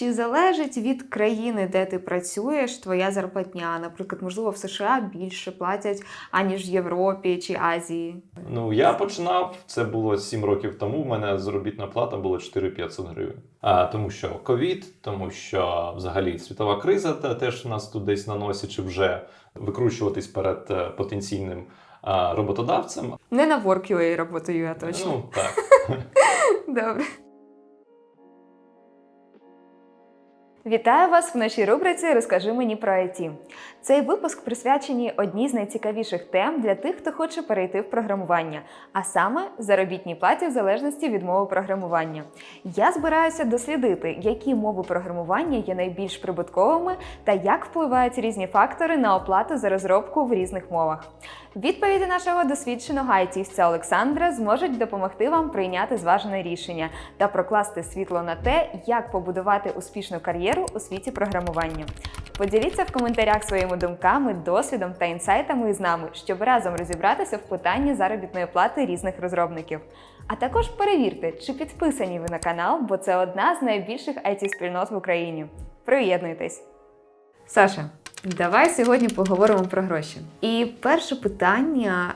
Чи залежить від країни, де ти працюєш, твоя зарплатня? Наприклад, можливо, в США більше платять, аніж в Європі чи Азії? Ну, я починав, це було 7 років тому. В мене заробітна плата була 4500 гривень. А, тому що ковід, тому що взагалі світова криза та теж нас тут десь на носі, чи вже викручуватись перед е, потенційним а, роботодавцем. Не на WorkUA роботаю я точно. Ну так. Добре. Вітаю вас в нашій рубриці Розкажи мені про IT. Цей випуск присвячений одній з найцікавіших тем для тих, хто хоче перейти в програмування, а саме заробітній платі в залежності від мови програмування. Я збираюся дослідити, які мови програмування є найбільш прибутковими та як впливають різні фактори на оплату за розробку в різних мовах. Відповіді нашого досвідченого айтівця Олександра зможуть допомогти вам прийняти зважене рішення та прокласти світло на те, як побудувати успішну кар'єру у світі програмування. Поділіться в коментарях своїми думками, досвідом та інсайтами із нами, щоб разом розібратися в питанні заробітної плати різних розробників. А також перевірте, чи підписані ви на канал, бо це одна з найбільших it спільнот в Україні. Приєднуйтесь! Саша, давай сьогодні поговоримо про гроші. І перше питання: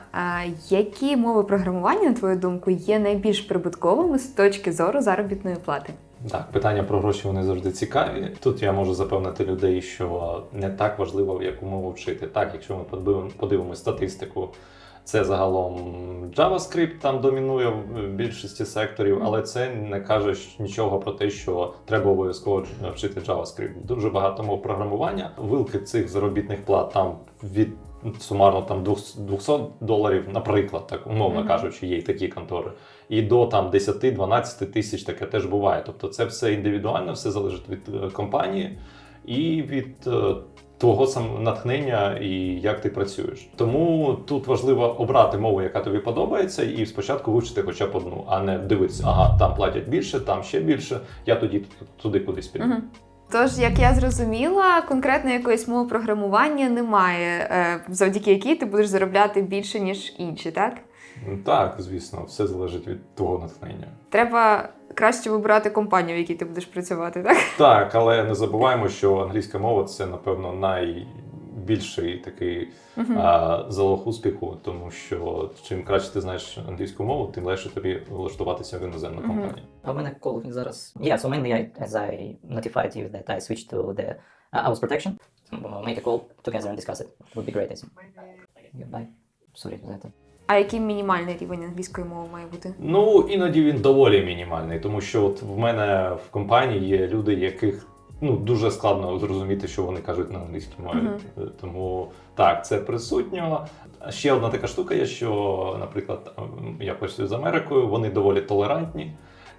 які мови програмування, на твою думку, є найбільш прибутковими з точки зору заробітної плати? Так, питання про гроші вони завжди цікаві. Тут я можу запевнити людей, що не так важливо, яку мову вчити. Так, якщо ми подивимо- подивимося статистику, це загалом JavaScript там домінує в більшості секторів, але це не каже нічого про те, що треба обов'язково вчити JavaScript. Дуже багато мов програмування. Вилки цих заробітних плат там від сумарно там 200 доларів, наприклад, так умовно Мгм. кажучи, є такі контори і до там 10-12 тисяч таке теж буває. Тобто це все індивідуально, все залежить від е, компанії і від е, твого сам натхнення і як ти працюєш. Тому тут важливо обрати мову, яка тобі подобається, і спочатку вивчити хоча б одну, а не дивитися, ага, там платять більше, там ще більше. Я тоді туди кудись піду. Угу. Тож, як я зрозуміла, конкретно якоїсь мови програмування немає, е, завдяки якій ти будеш заробляти більше, ніж інші, так? Так, звісно, все залежить від твого натхнення. Треба краще вибирати компанію, в якій ти будеш працювати, так? Так, але не забуваємо, що англійська мова це, напевно, найбільший такий а, залог успіху, тому що чим краще ти знаєш англійську мову, тим легше тобі влаштуватися в іноземну компанію. А в мене кол він зараз. Yeah, so mainly I, as I notified you that I switched to the uh, hours protection, uh, make a call together and discuss it. Would be great, I think. Goodbye. Sorry за це. А який мінімальний рівень англійської мови має бути? Ну іноді він доволі мінімальний, тому що от в мене в компанії є люди, яких ну дуже складно зрозуміти, що вони кажуть на англійській мові. Uh -huh. Тому так, це присутньо. Ще одна така штука є, що, наприклад, я працюю з Америкою, вони доволі толерантні.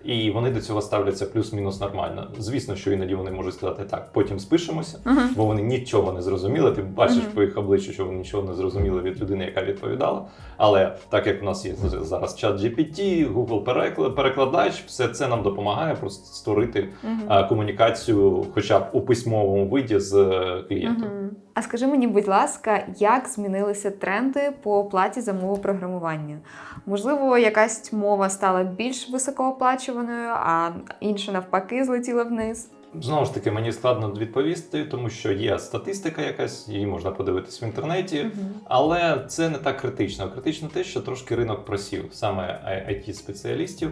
І вони до цього ставляться плюс-мінус нормально. Звісно, що іноді вони можуть сказати так, потім спишемося, Угу. бо вони нічого не зрозуміли. Ти бачиш Мгм. по їх обличчю, що вони нічого не зрозуміли від людини, яка відповідала. Але так як у нас є зараз чат GPT, Google переклад- перекладач, все це нам допомагає просто створити е, комунікацію, хоча б у письмовому виді з е, клієнтом. Мгм. А скажи мені, будь ласка, як змінилися тренди по оплаті за мову програмування? Можливо, якась мова стала більш високооплачуваною, а інша навпаки злетіла вниз. Знову ж таки, мені складно відповісти, тому що є статистика якась, її можна подивитись в інтернеті. Але це не так критично. Критично те, що трошки ринок просів саме it спеціалістів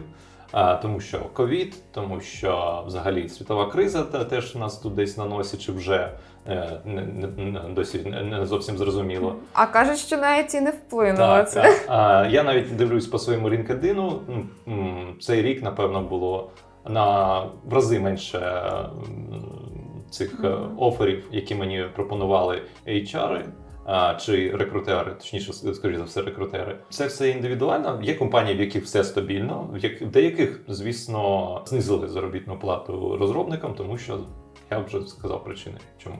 тому що ковід, тому що взагалі світова криза теж у нас тут десь на носі, чи вже е, досі не, зовсім зрозуміло. А кажуть, що навіть і не вплинуло Так, це. А, я навіть дивлюсь по своєму LinkedIn, Цей рік, напевно, було на в рази менше цих е, Мгм. оферів, які мені пропонували HR. А, Чи рекрутери, точніше, скоріше за все, рекрутери. Це все індивідуально. Є компанії, в яких все стабільно, в як- деяких, звісно, знизили заробітну плату розробникам, тому що я вже сказав причини, чому.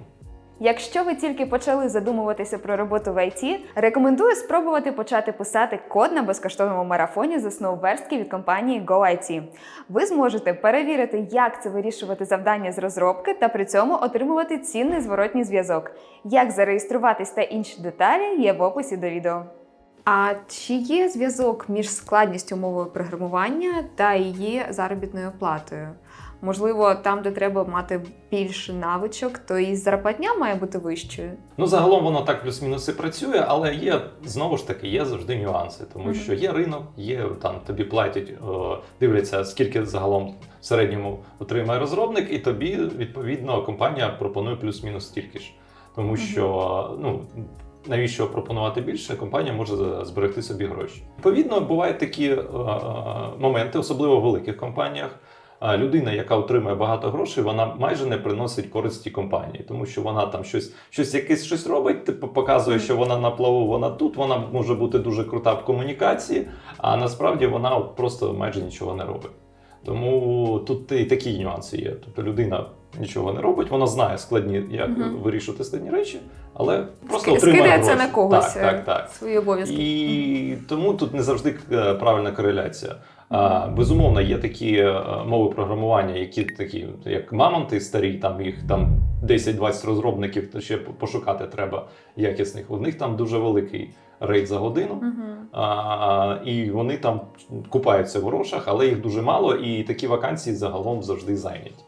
Якщо ви тільки почали задумуватися про роботу в IT, рекомендую спробувати почати писати код на безкоштовному марафоні з верстки від компанії GoIT. Ви зможете перевірити, як це вирішувати завдання з розробки та при цьому отримувати цінний зворотній зв'язок. Як зареєструватись та інші деталі є в описі до відео. А чи є зв'язок між складністю мови програмування та її заробітною платою? Можливо, там, де треба мати більше навичок, то і зарплатня має бути вищою. Ну, загалом воно так плюс-мінус і працює, але є знову ж таки є завжди нюанси, тому Мгм. що є ринок, є там тобі платять, е, дивляться, скільки загалом в середньому отримає розробник, і тобі відповідно компанія пропонує плюс-мінус стільки ж. Тому Мгм. що ну. Навіщо пропонувати більше? Компанія може зберегти собі гроші. Відповідно, бувають такі е, моменти, особливо в великих компаніях. Людина, яка отримує багато грошей, вона майже не приносить користі компанії, тому що вона там щось, щось якесь щось робить, типу показує, що вона на плаву, вона тут, вона може бути дуже крута в комунікації, а насправді вона просто майже нічого не робить. Тому тут і такі нюанси є. Тобто людина нічого не робить, вона знає складні, як Мгм. вирішувати складні речі, але просто отримує Скидається на когось Так, е, так, так. свої обов'язки. І тому тут не завжди е, правильна кореляція. Безумовно, є такі е, мови програмування, які такі, як мамонти старі, там їх там 10-20 розробників, то ще пошукати треба якісних. У них там дуже великий рейд за годину. А, і вони там купаються в грошах, але їх дуже мало, і такі вакансії загалом завжди зайняті.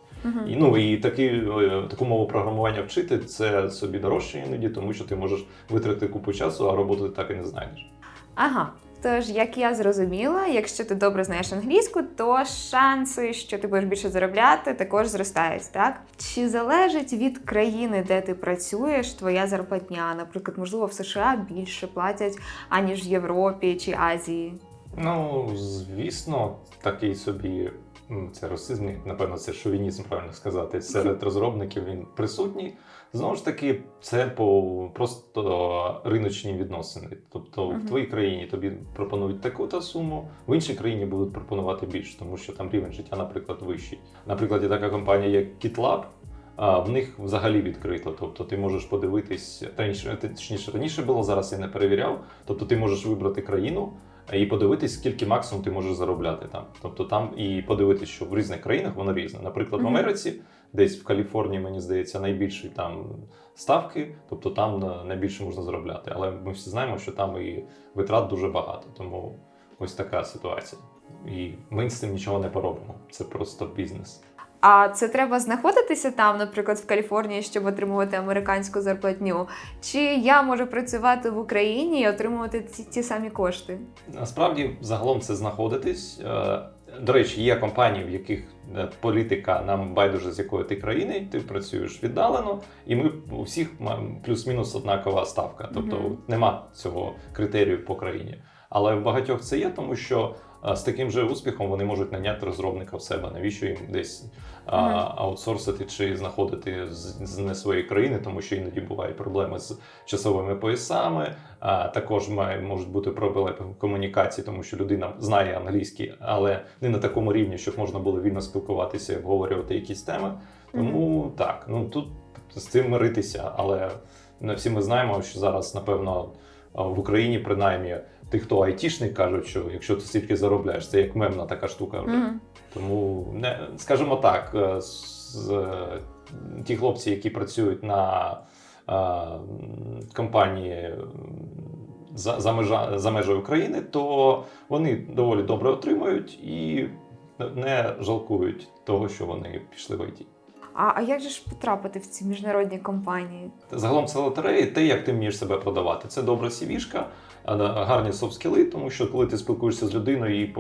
І, ну і такі, е, таку мову програмування вчити це собі дорожче іноді, тому що ти можеш витратити купу часу, а роботу ти так і не знайдеш. Ага. Тож, як я зрозуміла, якщо ти добре знаєш англійську, то шанси, що ти будеш більше заробляти, також зростають, так? Чи залежить від країни, де ти працюєш, твоя зарплатня? Наприклад, можливо, в США більше платять, аніж в Європі чи Азії. Ну, звісно, такий собі це расизм, напевно, це шовінізм, правильно сказати. Серед розробників він присутній. Знову ж таки, це по просто риночні відносини. Тобто в твоїй країні тобі пропонують таку-то суму, в іншій країні будуть пропонувати більше, тому що там рівень життя, наприклад, вищий. Наприклад, є така компанія, як GitLab, а в них взагалі відкрито. Тобто ти можеш подивитись раніше, точніше раніше було, зараз я не перевіряв. Тобто ти можеш вибрати країну і подивитись, скільки максимум ти можеш заробляти там. Тобто там і подивитись, що в різних країнах воно різне. Наприклад, в Америці, десь в Каліфорнії, мені здається, найбільші там ставки, тобто там найбільше можна заробляти. Але ми всі знаємо, що там і витрат дуже багато. Тому ось така ситуація. І ми з цим нічого не поробимо. Це просто бізнес. А це треба знаходитися там, наприклад, в Каліфорнії, щоб отримувати американську зарплатню. Чи я можу працювати в Україні і отримувати ті, ті самі кошти? Насправді, загалом це знаходитись. До речі, є компанії, в яких е, політика нам байдуже з якої ти країни, ти працюєш віддалено, і ми у всіх плюс-мінус однакова ставка. Тобто Мгм. нема цього критерію по країні. Але в багатьох це є, тому що з таким же успіхом вони можуть наняти розробника в себе. Навіщо їм десь а, аутсорсити чи знаходити з, з не своєї країни, тому що іноді бувають проблеми з часовими поясами. А також має можуть бути проблеми в комунікації, тому що людина знає англійський, але не на такому рівні, щоб можна було вільно спілкуватися і обговорювати якісь теми. Тому так, ну тут з цим миритися, але не всі ми знаємо, що зараз, напевно, в Україні, принаймні, ті, хто айтішник, кажуть, що якщо ти стільки заробляєш, це як мемна така штука вже. Мгм. Тому не скажімо так, е, з, е, ті хлопці, які працюють на е, м, компанії за, за, межа, за межею України, то вони доволі добре отримують і не жалкують того, що вони пішли в ІТ. А, а як же ж потрапити в ці міжнародні компанії? Загалом це лотереї, те, як ти вмієш себе продавати. Це добра сівішка, гарні софт-скіли, тому що коли ти спілкуєшся з людиною, і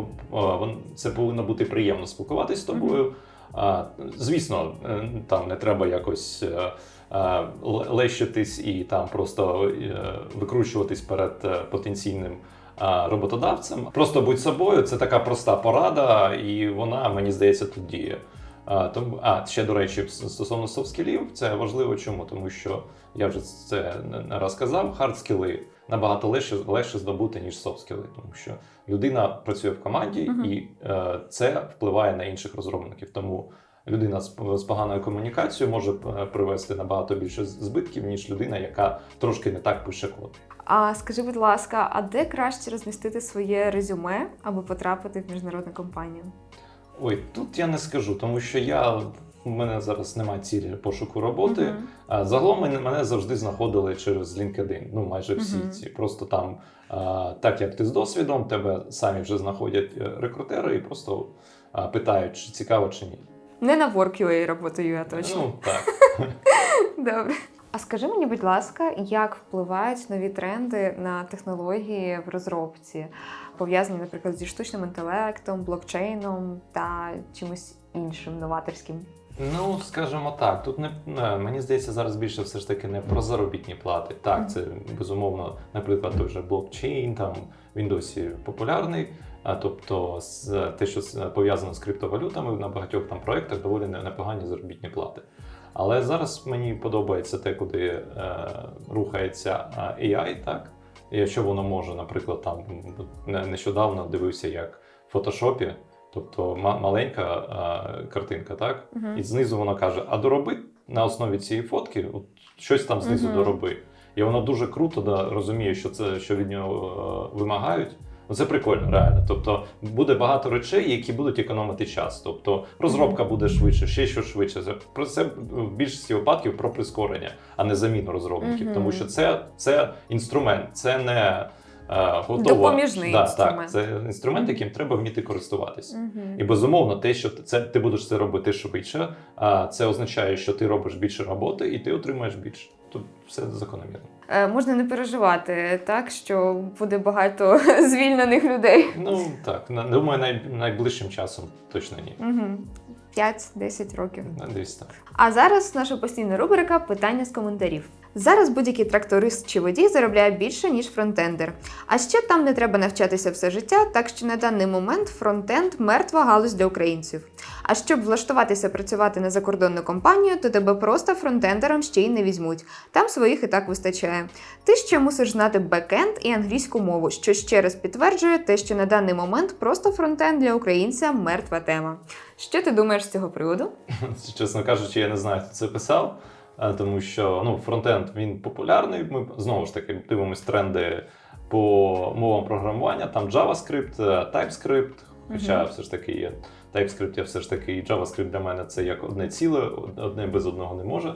це повинно бути приємно спілкуватися з тобою. А, Звісно, е, там не треба якось е, е, лещитись і там просто викручуватись перед потенційним роботодавцем. Просто будь собою, це така проста порада, і вона, мені здається, тут діє. А, тому, а ще до речі, стосовно софт-скілів, це важливо чому? Тому що я вже це не- раз казав, хардскіли набагато легше, легше здобути, ніж софт-скіли, тому що людина працює в команді, Мгм. і е, це впливає на інших розробників. Тому людина з, з поганою комунікацією може е, привести набагато більше збитків, ніж людина, яка трошки не так пише код. А скажи, будь ласка, а де краще розмістити своє резюме, аби потрапити в міжнародну компанію? Ой, тут я не скажу, тому що я. У мене зараз немає цілі пошуку роботи. Мгм. А загалом мене, завжди знаходили через LinkedIn. Ну майже всі Мгм. ці. Просто там, а, так як ти з досвідом, тебе самі вже знаходять е, рекрутери і просто а, питають, чи цікаво чи ні. Не на WorkUA роботаю я точно. Ну так. Добре. А скажи мені, будь ласка, як впливають нові тренди на технології в розробці, пов'язані, наприклад, зі штучним інтелектом, блокчейном та чимось іншим новаторським? Ну, скажімо так, тут не не, мені здається, зараз більше все ж таки не про заробітні плати. Так, це безумовно, наприклад, той же блокчейн там в Windows популярний. А тобто, з те, що пов'язано з криптовалютами, на багатьох там проєктах доволі непогані заробітні плати. Але зараз мені подобається те, куди е, рухається е, AI, так? І що воно може, наприклад, там не- нещодавно дивився, як в фотошопі, тобто ма- маленька е, картинка, так? Мгм. І знизу воно каже: а дороби на основі цієї фотки, от щось там знизу Мгм. дороби. І воно дуже круто да, розуміє, що це що від нього е, вимагають. Ну, Це прикольно, реально. Тобто буде багато речей, які будуть економити час. Тобто розробка буде швидше, ще що швидше. Це про це в більшості випадків про прискорення, а не заміну розробників. Тому що це, це інструмент, це не е, готова. Допоміжний да, інструмент. Так, це інструмент, яким треба вміти користуватися. І безумовно, те, що це ти будеш це робити швидше, а це означає, що ти робиш більше роботи і ти отримаєш більше. Тут все закономірно. Е, Можна не переживати, так що буде багато звільнених людей. Ну так, думаю, най, найближчим часом точно ні. Угу. 5-10 років. Десь так. А зараз наша постійна рубрика питання з коментарів. Зараз будь-який тракторист чи водій заробляє більше, ніж фронтендер. А ще там не треба навчатися все життя, так що на даний момент фронтенд мертва галузь для українців. А щоб влаштуватися працювати на закордонну компанію, то тебе просто фронтендером ще й не візьмуть. Там своїх і так вистачає. Ти ще мусиш знати бекенд і англійську мову, що ще раз підтверджує те, що на даний момент просто фронтенд для українця мертва тема. Що ти думаєш з цього приводу? Чесно кажучи, я не знаю, хто це писав, тому що ну, фронтенд він популярний. Ми знову ж таки дивимось тренди по мовам програмування. Там JavaScript, е, TypeScript, хоча Мгм. все ж таки є TypeScript, я все ж таки і JavaScript для мене це як одне ціле, одне без одного не може.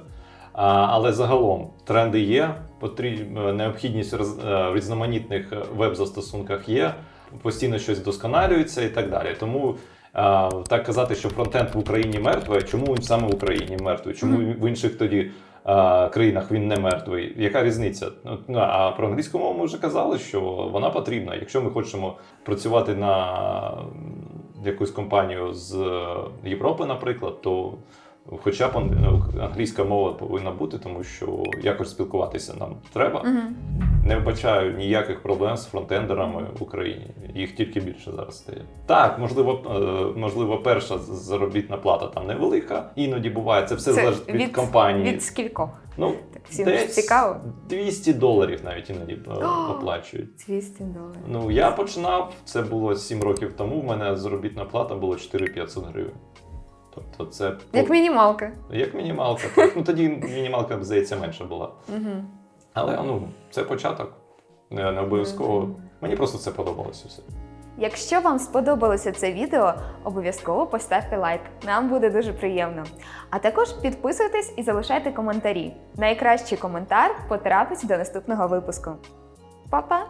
А, але загалом тренди є, потріб, е, необхідність роз, е, в різноманітних е, веб-застосунках є, постійно щось вдосконалюється і так далі. Тому так казати, що фронтенд в Україні мертвий, чому він саме в Україні мертвий? Чому в інших тоді а, країнах він не мертвий? Яка різниця? Ну, ну, а про англійську мову ми вже казали, що вона потрібна. Якщо ми хочемо працювати на якусь компанію з Європи, наприклад, то хоча б англійська мова повинна бути, тому що якось спілкуватися нам треба. Угу. Не вбачаю ніяких проблем з фронтендерами в Україні. Їх тільки більше зараз стає. Так, можливо, е, можливо, перша заробітна плата там невелика. Іноді буває. Це все залежить від, компанії. Від скількох? Ну, Так всім десь цікаво. 200 доларів навіть іноді е, оплачують. 200 доларів. Ну, я починав, це було 7 років тому. У мене заробітна плата була 4500 гривень. Тобто, це Як мінімалка. як мінімалка. Так, ну тоді мінімалка, здається, менша була. Угу. Але ну, це початок. Не, не обов'язково. Мені просто це подобалося все. Якщо вам сподобалося це відео, обов'язково поставте лайк. Нам буде дуже приємно. А також підписуйтесь і залишайте коментарі. Найкращий коментар потрапить до наступного випуску. Па-па!